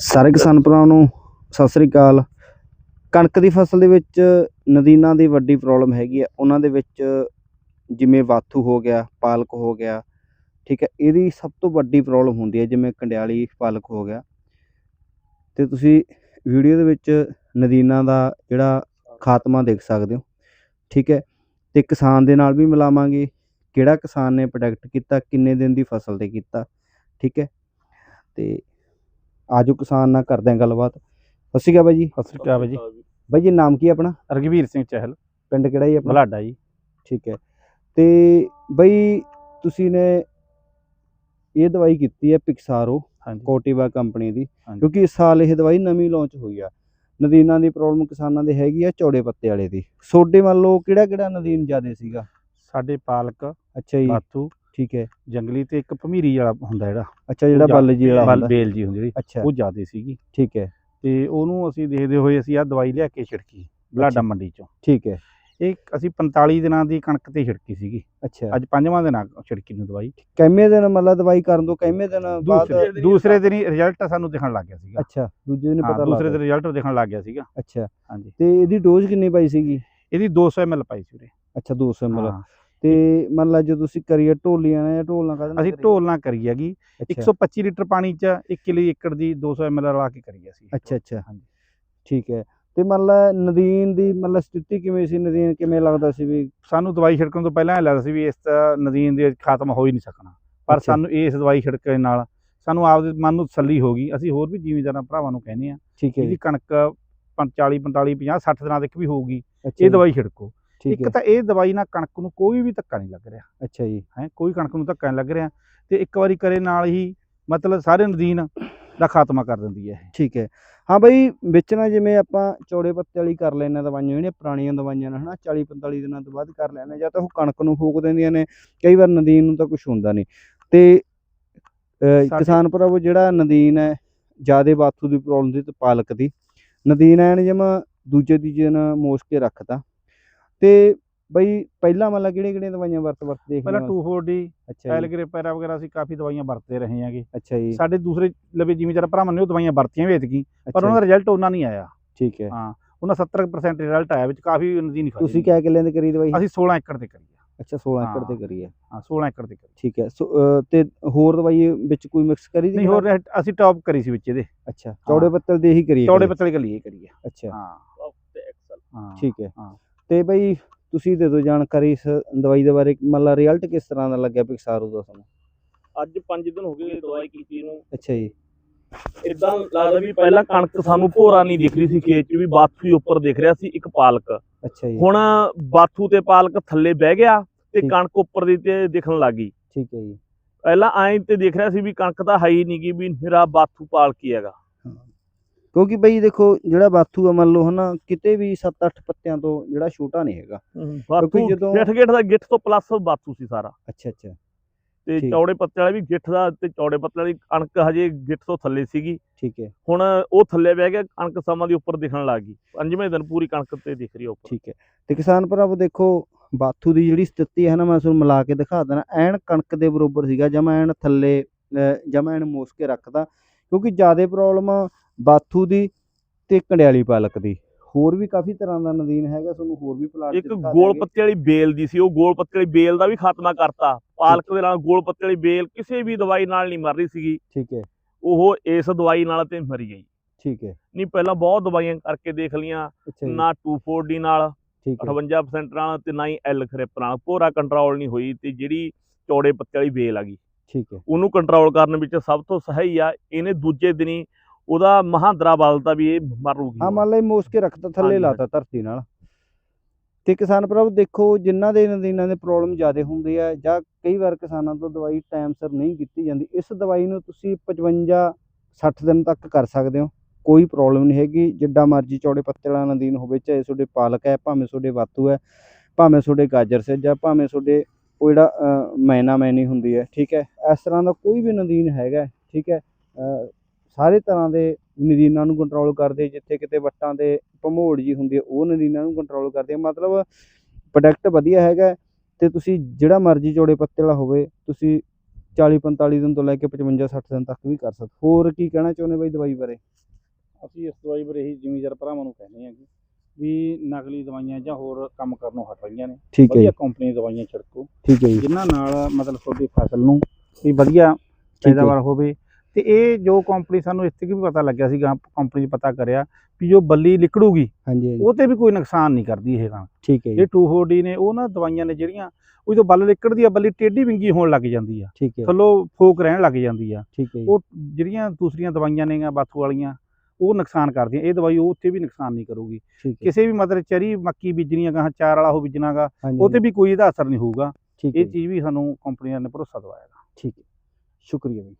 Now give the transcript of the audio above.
ਸਾਰੇ ਕਿਸਾਨ ਭਰਾਵਾਂ ਨੂੰ ਸਤਿ ਸ੍ਰੀ ਅਕਾਲ। ਕਣਕ ਦੀ ਫਸਲ ਦੇ ਵਿੱਚ ਨਦੀਨਾਂ ਦੀ ਵੱਡੀ ਪ੍ਰੋਬਲਮ ਹੈਗੀ ਆ। ਉਹਨਾਂ ਦੇ ਵਿੱਚ ਜਿਵੇਂ ਵਾਥੂ ਹੋ ਗਿਆ, ਪਾਲਕ ਹੋ ਗਿਆ, ਠੀਕ ਹੈ, ਇਹਦੀ ਸਭ ਤੋਂ ਵੱਡੀ ਪ੍ਰੋਬਲਮ ਹੁੰਦੀ ਹੈ ਜਿਵੇਂ ਕੰਡਿਆਲੀ ਪਾਲਕ ਹੋ ਗਿਆ। ਤੇ ਤੁਸੀਂ ਵੀਡੀਓ ਦੇ ਵਿੱਚ ਨਦੀਨਾਂ ਦਾ ਜਿਹੜਾ ਖਾਤਮਾ ਦੇਖ ਸਕਦੇ ਹੋ, ਠੀਕ ਹੈ। ਤੇ ਕਿਸਾਨ ਦੇ ਨਾਲ ਵੀ ਮਿਲਾਵਾਂਗੇ, ਕਿਹੜਾ ਕਿਸਾਨ ਨੇ ਪ੍ਰੋਡਕਟ ਕੀਤਾ, ਕਿੰਨੇ ਦਿਨ ਦੀ ਫਸਲ ਤੇ ਕੀਤਾ, ਠੀਕ ਹੈ। ਤੇ ਆਜੋ ਕਿਸਾਨ ਨਾਲ ਕਰਦੇ ਹਾਂ ਗੱਲਬਾਤ। ਸਤਿ ਸ਼੍ਰੀ ਅਕਾਲ ਬਾਈ ਜੀ। ਸਤਿ ਸ੍ਰੀ ਅਕਾਲ ਜੀ। ਬਾਈ ਜੀ ਨਾਮ ਕੀ ਹੈ ਆਪਣਾ? ਰਗਵੀਰ ਸਿੰਘ ਚਹਿਲ। ਪਿੰਡ ਕਿਹੜਾ ਜੀ ਆਪਣਾ? ਬਲਾਡਾ ਜੀ। ਠੀਕ ਹੈ। ਤੇ ਬਈ ਤੁਸੀਂ ਨੇ ਇਹ ਦਵਾਈ ਕੀਤੀ ਹੈ ਪਿਕਸਾਰੋ ਕੋਟੀਵਾ ਕੰਪਨੀ ਦੀ। ਕਿਉਂਕਿ ਇਸ ਸਾਲ ਇਹ ਦਵਾਈ ਨਵੀਂ ਲਾਂਚ ਹੋਈ ਆ। ਨਦੀਨਾਂ ਦੀ ਪ੍ਰੋਬਲਮ ਕਿਸਾਨਾਂ ਦੇ ਹੈਗੀ ਆ ਚੌੜੇ ਪੱਤੇ ਵਾਲੇ ਦੀ। ਸੋਡੇ ਮੰਨ ਲਓ ਕਿਹੜਾ ਕਿਹੜਾ ਨਦੀਨ ਜ਼ਿਆਦੇ ਸੀਗਾ? ਸਾਡੇ ਪਾਲਕ ਅੱਛਾ ਜੀ। ਬਾਥੂ ਠੀਕ ਹੈ ਜੰਗਲੀ ਤੇ ਇੱਕ ਭਮੀਰੀ ਵਾਲਾ ਹੁੰਦਾ ਜਿਹੜਾ ਅੱਛਾ ਜਿਹੜਾ ਬੱਲ ਜੀ ਵਾਲਾ ਹੁੰਦਾ। ਬੇਲ ਜੀ ਹੁੰਦੀ ਜਿਹੜੀ ਅੱਛਾ। ਉਹ ਜ਼ਿਆਦੇ ਸੀਗੀ। ਠੀਕ ਹੈ। ਤੇ ਉਹਨੂੰ ਅਸੀਂ ਦੇਖਦੇ ਹੋਏ ਅਸੀਂ ਆ ਦਵਾਈ ਲਿਆ ਕੇ ਛਿੜਕੀ ਬਲਾਡਾ। ਮੰਡੀ ਚੋਂ। ਠੀਕ ਹੈ। ਇਹ ਅਸੀਂ 45 ਦਿਨਾਂ ਦੀ ਕਣਕ ਤੇ ਛਿੜਕੀ ਸੀਗੀ। ਅੱਛਾ। ਅੱਜ ਪੰਜਵਾਂ ਦਿਨ ਆ ਛਿੜਕੀ ਨੂੰ ਦਵਾਈ। ਕੈਮੇ ਦਿਨ ਮਤਲਬ ਦਵਾਈ ਕਰਨ ਤੋਂ ਕੈਮੇ ਦਿਨ ਬਾਅਦ ਦੂਸਰੇ ਦੂਸਰੇ ਦਿਨ ਹੀ ਰਿਜ਼ਲਟ ਸਾਨੂੰ ਦਿਖਣ ਲੱਗ ਗਿਆ ਸੀਗਾ। ਅੱਛਾ ਦੂਜੇ ਦਿਨ ਪਤਾ ਦੂਸਰੇ ਲੱਗਦਾ ਦਿਨ ਰਿਜ਼ਲਟ ਦਿਖਣ ਲੱਗ ਗਿਆ ਸੀਗਾ। ਅੱਛਾ। ਹਾਂਜੀ। ਤੇ ਇਹਦੀ ਡੋਜ਼ ਕਿੰਨੀ ਪਾਈ ਸੀਗੀ? ਇਹਦੀ 200 ml ਪਾਈ ਸੀ ਉਰੇ। ਅੱਛਾ 200 ml ਤੇ ਮੰਨ ਲਾ ਜੇ ਤੁਸੀਂ ਕਰੀਏ ਢੋਲੀਆਂ ਨੇ ਢੋਲਾਂ ਕਾਹਦੇ ਅਸੀਂ ਢੋਲ ਨਾਲ ਕਰੀ ਹੈਗੀ। ਅੱਛਾ। 125 ਲੀਟਰ ਪਾਣੀ ਚ 1 ਕਿਲੋ ਏਕੜ ਦੀ 200 ml ਰਲਾ ਕੇ ਕਰੀ ਅਸੀਂ। ਅੱਛਾ ਅੱਛਾ। ਹਾਂਜੀ ਠੀਕ ਹੈ। ਤੇ ਮੰਨ ਲਾ ਨਦੀਨ ਦੀ ਮੰਨ ਲਾ ਸਥਿਤੀ ਕਿਵੇਂ ਸੀ? ਨਦੀਨ ਕਿਵੇਂ ਲੱਗਦਾ ਸੀ ਵੀ ਸਾਨੂੰ ਦਵਾਈ ਛਿੜਕਣ ਤੋਂ ਪਹਿਲਾਂ ਇਹ ਲੱਗਦਾ ਸੀ ਵੀ ਇਸ ਨਦੀਨ ਦੇ ਖਾਤਮਾ ਹੋ ਹੀ ਨਹੀਂ ਸਕਣਾ। ਪਰ। ਸਾਨੂੰ ਇਸ ਦਵਾਈ ਛਿੜਕਣ ਨਾਲ ਸਾਨੂੰ ਆਪਦੇ ਮਨ ਨੂੰ ਤਸੱਲੀ ਹੋ ਗਈ। ਅਸੀਂ ਹੋਰ ਵੀ ਜ਼ਿਮੀਂਦਾਰਾਂ ਭਰਾਵਾਂ ਨੂੰ ਕਹਿੰਦੇ ਆ ਠੀਕ ਹੈ ਜੀ। ਕਣਕ 40 45 50 60 ਦਿਨਾਂ ਤੱਕ ਵੀ ਹੋਊਗੀ। ਇਹ ਜੀ, ਦਵਾਈ ਛਿੜਕੋ। ਇੱਕ ਤਾਂ ਇਹ ਦਵਾਈ ਨਾਲ ਕਣਕ ਨੂੰ ਕੋਈ ਵੀ ਧੱਕਾ ਨਹੀਂ ਲੱਗ ਰਿਹਾ। ਅੱਛਾ ਜੀ। ਹੈ ਕੋਈ ਕਣਕ ਨੂੰ ਧੱਕਾ ਨਹੀਂ ਲੱਗ ਰਿਹਾ ਤੇ ਇੱਕ ਵਾਰੀ ਕਰੇ ਨਾਲ ਹੀ ਮਤਲਬ ਸਾਰੇ ਨਦੀਨ ਦਾ ਖਾਤਮਾ ਕਰ ਦਿੰਦੀ ਹੈ ਇਹ। ਠੀਕ ਹੈ। ਹਾਂ ਬਈ ਵਿੱਚ ਨਾ ਜਿਵੇਂ ਆਪਾਂ ਚੌੜੇ ਪੱਤੇ ਵਾਲੀ ਕਰ ਲੈਣਾ ਦਵਾਈਆਂ ਜਿਹੜੀਆਂ ਪੁਰਾਣੀਆਂ ਦਵਾਈਆਂ ਨੇ ਹਨਾ 40 45 ਦਿਨਾਂ ਤੋਂ ਬਾਅਦ ਕਰ ਲੈਣੇ ਜਾਂ ਤਾਂ ਉਹ ਕਣਕ ਨੂੰ ਫੂਕ ਦਿੰਦੀਆਂ ਨੇ ਕਈ ਵਾਰ ਨਦੀਨ ਨੂੰ ਤਾਂ ਕੁਝ ਹੁੰਦਾ ਨਹੀਂ। ਤੇ ਕਿਸਾਨ ਭਰਾਵੋ ਜਿਹੜਾ ਨਦੀਨ ਹੈ ਜਿਆਦੇ ਬਾਥੂ ਦੀ ਪ੍ਰੋਬਲਮ ਦੀ ਤੇ ਪਾਲਕ ਦੀ। ਨਦੀਨ ਐਨ ਜਮਾ ਦੂਜੇ ਤੀਜੇ ਦਿਨ ਮੋਸ ਕੇ ਰੱਖਤਾ। ਤੇ ਬਈ ਪਹਿਲਾਂ ਮਤਲਬ ਕਿਹੜੀਆਂ ਕਿਹੜੀਆਂ ਦਵਾਈਆਂ ਵਰਤ ਵਰਤ ਦੇਖ ਪਹਿਲਾਂ 2,4-D ਅੱਛਾ ਜੀ। ਵਗੈਰਾ ਅਸੀਂ ਕਾਫੀ ਦਵਾਈਆਂ ਵਰਤਦੇ ਰਹੇ ਹਾਂਗੇ। ਅੱਛਾ ਜੀ। ਸਾਡੇ ਦੂਸਰੇ ਲਵੇ ਜਿਮੀਂਦਾਰ ਭਰਾਵਾਂ ਨੇ ਉਹ ਦਵਾਈਆਂ ਵਰਤੀਆਂ ਵੀ ਐਤਕੀ ਪਰ ਉਹਨਾਂ ਦਾ ਰਿਜ਼ਲਟ ਉਹਨਾਂ ਨਹੀਂ ਆਇਆ। ਠੀਕ ਹੈ। ਹਾਂ ਉਹਨਾਂ 70% ਰਿਜ਼ਲਟ ਆਇਆ ਵਿੱਚ ਕਾਫੀ ਨਦੀਨ ਖਾਦੀ ਤੁਸੀਂ ਕਿਆ ਕਿੱਲੇ ਦੀ ਕਰੀ ਦਵਾਈ? ਅਸੀਂ 16 ਏਕੜ ਤੇ ਕਰੀ ਆ। ਅੱਛਾ 16 ਏਕੜ ਤੇ। ਕਰੀ ਹੈ ਹਾਂ 16 ਏਕੜ ਤੇ ਕਰੀ। ਠੀਕ ਹੈ। ਤੇ ਹੋਰ ਦਵਾਈ ਵਿੱਚ ਕੋਈ ਮਿਕਸ ਕਰੀ ਦੀ ਨਹੀਂ ਹੋਰ ਅਸੀਂ ਟੌਪ ਕਰੀ ਸੀ ਵਿੱਚ ਇਹਦੇ। ਅੱਛਾ ਚੌੜੇ ਪੱਤਲ ਦੇ ਹੀ ਕਰੀ ਚੌੜੇ। ਪੱਤਲੇ ਕਲੀ ਇਹ ਕਰੀ ਆ ਅੱਛਾ ਹਾਂ ਠੀਕ ਹੈ। ਹਾਂ। ਤੇ ਬਈ ਤੁਸੀਂ ਦੇ ਦਿਓ ਜਾਣਕਾਰੀ ਇਸ ਦਵਾਈ ਦੇ ਬਾਰੇ ਮਤਲਬ ਰਿਜ਼ਲਟ ਕਿਸ ਤਰ੍ਹਾਂ ਦਾ ਲੱਗਿਆ ਪਿਕਸਾਰੋ ਦਾ ਤੁਹਾਨੂੰ? ਅੱਜ 5 ਦਿਨ ਹੋ ਗਏ ਦਵਾਈ ਕੀਤੀ ਨੂੰ। ਅੱਛਾ ਜੀ। ਇਦਾਂ ਲੱਗਦਾ ਵੀ ਪਹਿਲਾਂ ਕਣਕ ਸਾਨੂੰ ਭੋਰਾ ਨਹੀਂ ਦਿਖ ਰਹੀ ਸੀ ਖੇਤ 'ਚ ਵੀ ਬਾਥੂ ਹੀ ਉੱਪਰ ਦਿਖ ਰਿਹਾ ਸੀ ਇੱਕ ਪਾਲਕ। ਅੱਛਾ ਜੀ। ਹੁਣ ਬਾਥੂ ਤੇ ਪਾਲਕ ਥੱਲੇ ਬਹਿ ਗਿਆ ਤੇ। ਕਣਕ ਉੱਪਰ ਦੀ ਤੇ ਦਿਖਣ ਲੱਗੀ ਠੀਕ ਹੈ ਜੀ। ਪਹਿਲਾਂ ਐਂ ਤੇ ਦਿਖ ਰਿਹਾ ਸੀ ਵੀ ਕਣਕ ਤਾਂ ਹੈ ਹੀ ਨਹੀਂ ਗੀ ਵੀ ਮੇਰਾ ਬਾਥੂ ਪਾਲਕ ਹੀ ਹੈਗਾ। ਕਿਉਂਕਿ ਬਈ ਦੇਖੋ ਜਿਹੜਾ ਬਾਥੂ ਆ ਮੰਨ ਲਓ ਹਨਾ ਕਿਤੇ ਵੀ 7-8 ਪੱਤਿਆਂ ਤੋਂ ਜਿਹੜਾ ਛੋਟਾ ਨਹੀਂ ਹੈਗਾ। ਬਾਥੂ ਜਦੋਂ- ਗਿੱਠ ਗਿੱਠ ਦਾ ਗਿੱਠ ਤੋਂ ਪਲੱਸ ਬਾਥੂ ਸੀ ਸਾਰਾ। ਅੱਛਾ ਅੱਛਾ। ਤੇ। ਚੌੜੇ ਪੱਤੇ ਵਾਲਾ ਵੀ ਗਿੱਠ ਦਾ ਤੇ ਚੌੜੇ ਪੱਤੇ ਵਾਲੀ ਕਣਕ ਹਜੇ ਗਿੱਠ ਤੋਂ ਥੱਲੇ ਸੀਗੀ। ਠੀਕ ਹੈ। ਹੁਣ ਉਹ ਥੱਲੇ ਬਹਿ ਗਿਆ ਕਣਕ ਸਮਾਂ ਦੀ ਉੱਪਰ ਦਿਖਣ ਲੱਗ ਗਈ। ਪੰਜਵੇਂ ਦਿਨ ਪੂਰੀ ਕਣਕ ਤੇ ਦਿਖ ਰਹੀ ਉੱਪਰ। ਠੀਕ ਹੈ। ਤੇ ਕਿਸਾਨ ਭਰਾਵੋ ਦੇਖੋ ਬਾਥੂ ਦੀ ਜਿਹੜੀ ਸਥਿਤੀ ਹੈ ਨਾ ਮੈਂ ਤੁਹਾਨੂੰ ਮਿਲਾ ਕੇ ਦਿਖਾ ਦੇਣਾ ਐਨ ਕਣਕ ਦੇ ਬਰੋਬਰ ਸੀਗਾ ਜਮਾ ਐਨ ਥੱਲੇ ਜਮਾ ਐਨ ਮੋਸ ਕੇ ਰੱਖਦਾ। ਕਿਉਂਕਿ ਜ਼ਿਆਦਾ ਪ੍ਰੋਬਲਮ ਬਾਥੂ ਦੀ ਤੇ ਕੰਡਿਆਲੀ ਪਾਲਕ ਦੀ। ਹੋਰ ਵੀ ਕਾਫੀ ਤਰ੍ਹਾਂ ਦਾ ਨਦੀਨ ਹੈਗਾ ਤੁਹਾਨੂੰ ਹੋਰ ਵੀ ਪਲਾਟ ਇੱਕ ਗੋਲ ਪੱਤੇ ਵਾਲੀ ਬੇਲ ਦੀ ਸੀ ਉਹ ਗੋਲ ਪੱਤੇ ਵਾਲੀ ਬੇਲ ਦਾ ਵੀ ਖਾਤਮਾ ਕਰਤਾ। ਪਾਲਕ ਦੇ ਨਾਲ ਗੋਲ ਪੱਤੇ ਵਾਲੀ ਬੇਲ ਕਿਸੇ ਵੀ ਦਵਾਈ ਨਾਲ ਨਹੀਂ ਮਰ ਰਹੀ ਸੀਗੀ। ਠੀਕ ਹੈ। ਉਹ ਇਸ ਦਵਾਈ ਨਾਲ ਤੇ ਮਰੀ ਗਈ। ਠੀਕ ਹੈ। ਨਹੀਂ ਪਹਿਲਾਂ ਬਹੁਤ ਦਵਾਈਆਂ ਕਰਕੇ ਦੇਖ ਲੀਆਂ ਨਾ 2,4-D ਨਾਲ ਠੀਕ ਹੈ। 58% ਨਾਲ ਤੇ ਨਾ ਹੀ ਐਲ ਖਰਿਪ ਨਾਲ। ਪੂਰਾ ਕੰਟਰੋਲ ਨਹੀਂ ਹੋਈ ਤੇ ਜਿਹੜੀ ਚੌੜੇ ਪੱਤੇ ਵਾਲੀ ਬੇਲ ਆ ਗਈ। ਠੀਕ ਹੈ। ਉਹਨੂੰ ਕੰਟਰੋਲ ਕਰਨ ਵਿੱਚ ਸਭ ਤੋਂ ਸਹੀ ਆ ਇਹਨੇ ਦੂਜੇ ਦਿਨੀ ਉਹਦਾ ਮਹਾਂਦਰਾ ਬਦਲਤਾ ਵੀ ਇਹ ਮਰੂਗੀ। ਹਾਂ ਮੰਨ ਲਈ ਮੋਸ ਕੇ ਰੱਖਤਾ ਥੱਲੇ ਹਾਂਜੀ, ਲਾਤਾ ਧਰਤੀ ਨਾਲ। ਤੇ ਕਿਸਾਨ ਭਰਾਵੋ ਦੇਖੋ ਜਿਨ੍ਹਾਂ ਦੇ ਨਦੀਨਾਂ ਦੇ ਪ੍ਰੋਬਲਮ ਜ਼ਿਆਦਾ ਹੁੰਦੀ ਹੈ ਜਾਂ ਕਈ ਵਾਰ ਕਿਸਾਨਾਂ ਤੋਂ ਦਵਾਈ ਟਾਈਮ ਸਿਰ ਨਹੀਂ ਕੀਤੀ ਜਾਂਦੀ ਇਸ ਦਵਾਈ ਨੂੰ ਤੁਸੀਂ 55 60 ਦਿਨ ਤੱਕ ਕਰ ਸਕਦੇ ਹੋ। ਕੋਈ ਪ੍ਰੋਬਲਮ ਨਹੀਂ ਹੈਗੀ ਜਿੱਡਾ ਮਰਜ਼ੀ ਚੌੜੇ ਪੱਤੇ ਵਾਲਾ ਨਦੀਨ ਹੋਵੇ ਚਾਹੇ ਤੁਹਾਡੇ ਪਾਲਕ ਹੈ ਭਾਵੇਂ ਤੁਹਾਡੇ ਵਾਤੂ ਹੈ ਭਾਵੇਂ ਤੁਹਾਡੇ ਗਾਜਰ ਸੇ ਜਾਂ ਭਾਵੇਂ ਤੁਹਾਡੇ ਉਹ ਜਿਹੜਾ ਮੈਨਾ ਮੈਨੀ ਹੁੰਦੀ ਹੈ ਠੀਕ ਹੈ? ਇਸ ਤਰ੍ਹਾਂ ਦਾ ਕੋਈ ਵੀ ਨਦੀਨ ਹੈਗਾ ਠੀਕ ਹੈ? ਸਾਰੇ ਤਰ੍ਹਾਂ ਦੇ ਨਦੀਨਾਂ ਨੂੰ ਕੰਟਰੋਲ ਕਰਦੇ ਜਿੱਥੇ ਕਿਤੇ ਵੱਟਾਂ ਦੇ ਭਮੋੜ ਜੀ ਹੁੰਦੀ ਹੈ ਉਹ ਨਦੀਨਾਂ ਨੂੰ ਕੰਟਰੋਲ ਕਰਦੇ ਮਤਲਬ ਪ੍ਰੋਡਕਟ ਵਧੀਆ ਹੈਗਾ ਤੇ ਤੁਸੀਂ ਜਿਹੜਾ ਮਰਜ਼ੀ ਚੌੜੇ ਪੱਤੇ ਵਾਲਾ ਹੋਵੇ ਤੁਸੀਂ 40 45 ਦਿਨ ਤੋਂ ਲੈ ਕੇ 55 60 ਦਿਨ ਤੱਕ ਵੀ ਕਰ ਸਕਦੇ। ਹੋਰ ਕੀ ਕਹਿਣਾ ਚਾਹੁੰਦੇ ਬਾਈ ਦਵਾਈ ਬਾਰੇ? ਅਸੀਂ ਇਸ ਦਵਾਈ ਬਾਰੇ ਇਹੀ ਜ਼ਿਮੀਦਾਰ ਭਰਾਵਾਂ ਨੂੰ ਕਹਿੰਦੇ ਹਾਂ ਕਿ ਵੀ ਨਕਲੀ ਦਵਾਈਆਂ ਜਾਂ ਹੋਰ ਕੰਮ ਕਰਨੋਂ ਹਟ ਰਹੀਆਂ ਨੇ। ਹੈ ਵਧੀਆ ਕੰਪਨੀ ਦਵਾਈਆਂ ਛਿੜਕੋ। ਠੀਕ ਹੈ ਜੀ। ਜਿਨ੍ਹਾਂ ਨਾਲ ਮਤਲਬ ਤੁਹਾਡੀ ਫਸਲ ਨੂੰ ਵੀ ਵਧੀਆ ਹੈ। ਪੈਦਾਵਾਰ ਹੋਵੇ ਤੇ ਇਹ ਜੋ ਕੰਪਨੀ ਸਾਨੂੰ ਇਸ ਤੇ ਵੀ ਪਤਾ ਲੱਗਿਆ ਸੀਗਾ ਕੰਪਨੀ 'ਚ ਪਤਾ ਕਰਿਆ ਵੀ ਜੋ ਬੱਲੀ ਲਿਕੜੂਗੀ ਹਾਂਜੀ ਉਹ ਤੇ ਵੀ ਕੋਈ ਨੁਕਸਾਨ ਨਹੀਂ ਕਰਦੀ ਇਹ ਕਣਕ। ਠੀਕ ਹੈ ਜੀ ਇਹ 240 ਨੇ ਉਹ ਨਾ ਦਵਾਈਆਂ ਨੇ ਜਿਹੜੀਆਂ ਉਹ ਜਦੋਂ ਬੱਲ ਲਿਕੜਦੀ ਆ ਬੱਲੀ ਟੇਢੀ ਵਿੰਗੀ ਹੋਣ ਲੱਗ ਜਾਂਦੀ ਆ। ਠੀਕ ਹੈ। ਥੱਲੋਂ ਫੋਕ ਰਹਿਣ ਲੱਗ ਜਾਂਦੀ ਆ। ਠੀਕ ਹੈ ਜੀ। ਉਹ ਜਿਹੜੀਆਂ ਦੂਸਰੀਆਂ ਦਵਾਈਆਂ ਨੇਗੀਆਂ ਬਾਥੂ ਵਾਲੀਆਂ ਉਹ ਨੁਕਸਾਨ ਕਰਦੀਆਂ। ਇਹ ਦਵਾਈ ਉਹ ਉੱਥੇ ਵੀ ਨੁਕਸਾਨ ਨਹੀਂ ਕਰੂਗੀ। ਹੈ। ਕਿਸੇ ਵੀ ਮਤਲਬ ਚਰੀ ਮੱਕੀ ਬੀਜਣੀ ਆ ਗਾਹਾਂ ਚਾਰ ਵਾਲਾ ਉਹ ਬੀਜਣਾਗਾ ਉਹ ਤੇ ਵੀ ਕੋਈ ਇਹਦਾ ਅਸਰ ਨਹੀਂ ਹੋਊਗਾ। ਹੈ ਇਹ ਜੀ, ਚੀਜ਼ ਵੀ ਸਾਨੂੰ ਕੰਪਨੀਆਂ ਨੇ ਭਰੋਸਾ ਦਵਾਇਆ ਠੀਕ ਹੈ। ਸ਼ੁਕਰੀਆ ਬਾਈ।